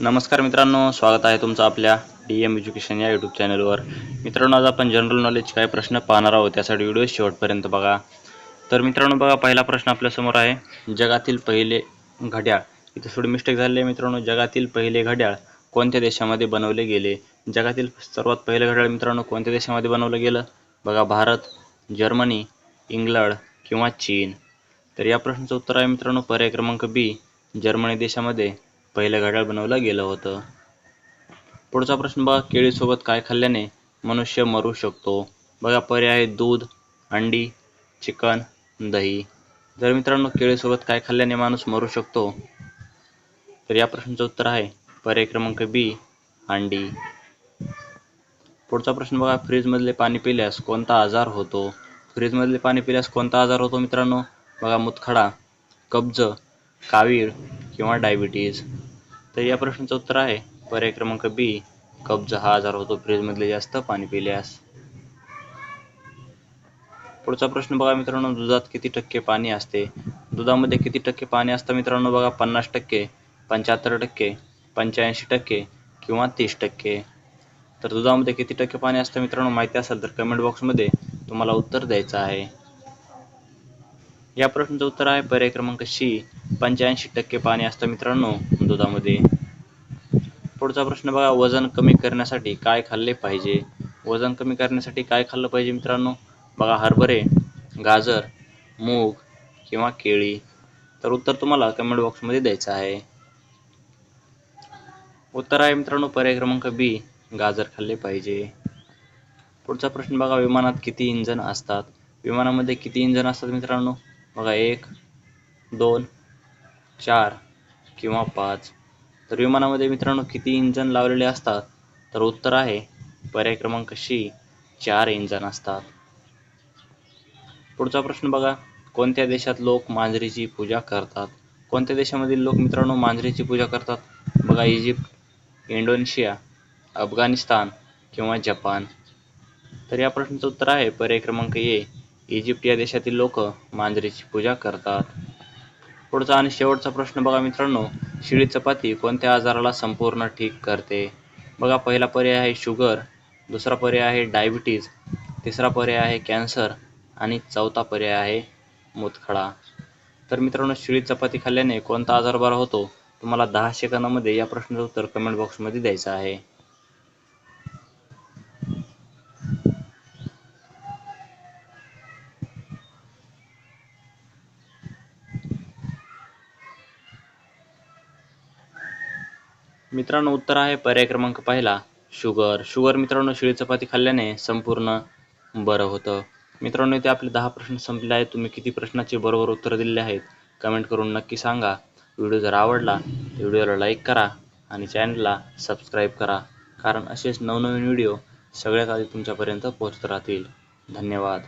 नमस्कार मित्रांनो स्वागत आहे तुमचं आपल्या डी एम एज्युकेशन या यूट्यूब चॅनलवर मित्रांनो आज आपण जनरल नॉलेज काय प्रश्न पाहणार आहोत त्यासाठी व्हिडिओ शेवटपर्यंत बघा. तर मित्रांनो बघा पहिला प्रश्न आपल्यासमोर आहे जगातील पहिले घड्याळ. इथे थोडी मिस्टेक झाली आहे मित्रांनो जगातील पहिले घड्याळ कोणत्या देशामध्ये बनवले गेले? जगातील सर्वात पहिले घड्याळ मित्रांनो कोणत्या देशामध्ये बनवलं गेलं? बघा भारत जर्मनी इंग्लंड किंवा चीन. तर या प्रश्नाचं उत्तर आहे मित्रांनो पर्याय क्रमांक बी जर्मनी देशामध्ये. पहिलं घड्याळ बनवलं गेलं होतं. पुढचा प्रश्न बघा केळीसोबत काय खाल्ल्याने मनुष्य मरू शकतो? बघा पर्याय दूध अंडी चिकन दही. जर मित्रांनो केळीसोबत काय खाल्ल्याने माणूस मरू शकतो? तर या प्रश्नाचं उत्तर आहे पर्याय क्रमांक बी अंडी. पुढचा प्रश्न बघा फ्रीजमधले पाणी पिल्यास कोणता आजार होतो? फ्रीजमधले पाणी पिल्यास कोणता आजार होतो मित्रांनो? बघा मुतखडा कब्ज कावीळ किंवा डायबिटीज. तर या प्रश्नाचं उत्तर आहे. पर्याय क्रमांक बी कब्ज हा आजार होतो. फ्रीजमधले जास्त पाणी पिल्यास. पुढचा प्रश्न बघा मित्रांनो. दुधात किती टक्के पाणी असते? दुधामध्ये किती टक्के पाणी असतं मित्रांनो? बघा पन्नास टक्के पंच्याहत्तर टक्के पंच्याऐंशी टक्के किंवा तीस टक्के. तर दुधामध्ये किती टक्के पाणी असतं मित्रांनो? माहिती असेल तर कमेंट बॉक्समध्ये तुम्हाला उत्तर द्यायचं आहे. या प्रश्नाचं उत्तर आहे. पर्याय क्रमांक सी पंच्याऐंशी टक्के पाणी असतं मित्रांनो दुधामध्ये. पुढचा प्रश्न बघा वजन कमी करण्यासाठी काय खाल्ले पाहिजे? वजन कमी करण्यासाठी काय खाल्लं पाहिजे मित्रांनो? बघा हरभरे गाजर मूग किंवा केळी. तर उत्तर तुम्हाला कमेंट बॉक्समध्ये द्यायचं आहे. उत्तर आहे मित्रांनो पर्याय क्रमांक बी गाजर खाल्ले पाहिजे. पुढचा प्रश्न बघा विमानात किती इंजन असतात? विमानामध्ये किती इंजन असतात मित्रांनो? बघा एक दोन चार किंवा पाच. तर विमानामध्ये मित्रांनो किती इंजन लावलेले असतात? तर उत्तर आहे पर्याय क्रमांक शी चार इंजन असतात. पुढचा प्रश्न बघा कोणत्या देशात लोक मांजरीची पूजा करतात? कोणत्या देशामधील लोक मित्रांनो मांजरीची पूजा करतात? बघा इजिप्त इंडोनेशिया अफगाणिस्तान किंवा जपान. तर या प्रश्नाचं उत्तर आहे पर्याय क्रमांक ए इजिप्त या देशातील लोक मांजरीची पूजा करतात. पुढचा आणि शेवटचा प्रश्न बघा मित्रांनो शिळी चपाती कोणत्या आजाराला संपूर्ण ठीक करते? बघा पहिला पर्याय आहे शुगर दुसरा पर्याय आहे डायबिटीज तिसरा पर्याय आहे कॅन्सर आणि चौथा पर्याय आहे मुतखडा. तर मित्रांनो शिळी चपाती खाल्ल्याने कोणता आजार बरा होतो? तुम्हाला दहा सेकंदामध्ये या प्रश्नाचं उत्तर कमेंट बॉक्समध्ये द्यायचं आहे. मित्रांनो उत्तर आहे पर्याय क्रमांक पहिला शुगर. शुगर मित्रांनो शिळी चपाती खाल्ल्याने संपूर्ण बरं होतं. मित्रांनो इथे आपले दहा प्रश्न संपले आहेत. तुम्ही किती प्रश्नाचे बरोबर उत्तर दिलेले आहेत कमेंट करून नक्की सांगा. व्हिडिओ जर आवडला तर व्हिडिओला लाईक करा आणि चॅनलला सबस्क्राईब करा. कारण असेच नवनवीन व्हिडिओ सगळ्यात आधी तुमच्यापर्यंत पोहोचत राहतील. धन्यवाद.